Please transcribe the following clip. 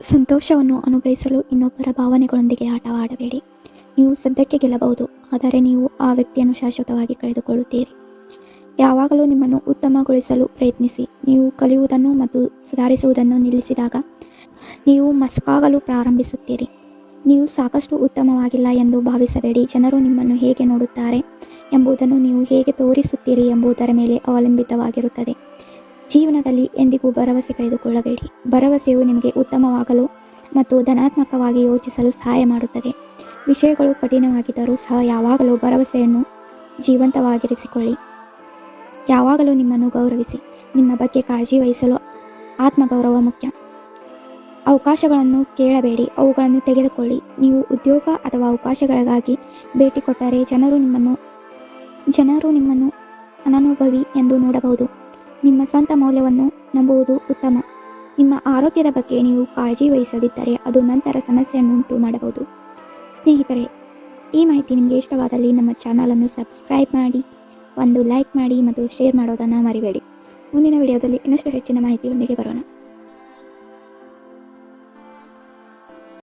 ಸಂತೋಷವನ್ನು ಅನುಭವಿಸಲು ಇನ್ನೊಬ್ಬರ ಭಾವನೆಗಳೊಂದಿಗೆ ಆಟವಾಡಬೇಡಿ. ನೀವು ಸದ್ಯಕ್ಕೆ ಗೆಲ್ಲಬಹುದು, ಆದರೆ ನೀವು ಆ ವ್ಯಕ್ತಿಯನ್ನು ಶಾಶ್ವತವಾಗಿ ಕಳೆದುಕೊಳ್ಳುತ್ತೀರಿ. ಯಾವಾಗಲೂ ನಿಮ್ಮನ್ನು ಉತ್ತಮಗೊಳಿಸಲು ಪ್ರಯತ್ನಿಸಿ. ನೀವು ಕಲಿಯುವುದನ್ನು ಮತ್ತು ಸುಧಾರಿಸುವುದನ್ನು ನಿಲ್ಲಿಸಿದಾಗ ನೀವು ಮಸುಕಾಗಲು ಪ್ರಾರಂಭಿಸುತ್ತೀರಿ. ನೀವು ಸಾಕಷ್ಟು ಉತ್ತಮವಾಗಿಲ್ಲ ಎಂದು ಭಾವಿಸಬೇಡಿ. ಜನರು ನಿಮ್ಮನ್ನು ಹೇಗೆ ನೋಡುತ್ತಾರೆ ಎಂಬುದನ್ನು ನೀವು ಹೇಗೆ ತೋರಿಸುತ್ತೀರಿ ಎಂಬುದರ ಮೇಲೆ ಅವಲಂಬಿತವಾಗಿರುತ್ತದೆ. ಜೀವನದಲ್ಲಿ ಎಂದಿಗೂ ಭರವಸೆ ಕಳೆದುಕೊಳ್ಳಬೇಡಿ. ಭರವಸೆಯು ನಿಮಗೆ ಉತ್ತಮವಾಗಲು ಮತ್ತು ಧನಾತ್ಮಕವಾಗಿ ಯೋಚಿಸಲು ಸಹಾಯ ಮಾಡುತ್ತದೆ. ವಿಷಯಗಳು ಕಠಿಣವಾಗಿದ್ದರೂ ಸಹ ಯಾವಾಗಲೂ ಭರವಸೆಯನ್ನು ಜೀವಂತವಾಗಿರಿಸಿಕೊಳ್ಳಿ. ಯಾವಾಗಲೂ ನಿಮ್ಮನ್ನು ಗೌರವಿಸಿ, ನಿಮ್ಮ ಬಗ್ಗೆ ಕಾಳಜಿ ವಹಿಸಲು ಆತ್ಮಗೌರವ ಮುಖ್ಯ. ಅವಕಾಶಗಳನ್ನು ಕೇಳಬೇಡಿ, ಅವುಗಳನ್ನು ತೆಗೆದುಕೊಳ್ಳಿ. ನೀವು ಉದ್ಯೋಗ ಅಥವಾ ಅವಕಾಶಗಳಿಗಾಗಿ ಭೇಟಿ ಕೊಟ್ಟರೆ ಜನರು ನಿಮ್ಮನ್ನು ಜನರು ನಿಮ್ಮನ್ನು ಅನನುಭವಿ ಎಂದು ನಿಮ್ಮ ಸ್ವಂತ ಮೌಲ್ಯವನ್ನು ನಂಬುವುದು ಉತ್ತಮ. ನಿಮ್ಮ ಆರೋಗ್ಯದ ಬಗ್ಗೆ ನೀವು ಕಾಳಜಿ ವಹಿಸದಿದ್ದರೆ ಅದು ನಂತರ ಸಮಸ್ಯೆಯನ್ನುಂಟು ಮಾಡಬಹುದು. ಸ್ನೇಹಿತರೆ, ಈ ಮಾಹಿತಿ ನಿಮಗೆ ಇಷ್ಟವಾದಲ್ಲಿ ನಮ್ಮ ಚಾನಲನ್ನು ಸಬ್ಸ್ಕ್ರೈಬ್ ಮಾಡಿ, ಒಂದು ಲೈಕ್ ಮಾಡಿ ಮತ್ತು ಶೇರ್ ಮಾಡೋದನ್ನು ಮರಿಬೇಡಿ. ಮುಂದಿನ ವಿಡಿಯೋದಲ್ಲಿ ಇನ್ನಷ್ಟು ಹೆಚ್ಚಿನ ಮಾಹಿತಿಯೊಂದಿಗೆ ಬರೋಣ.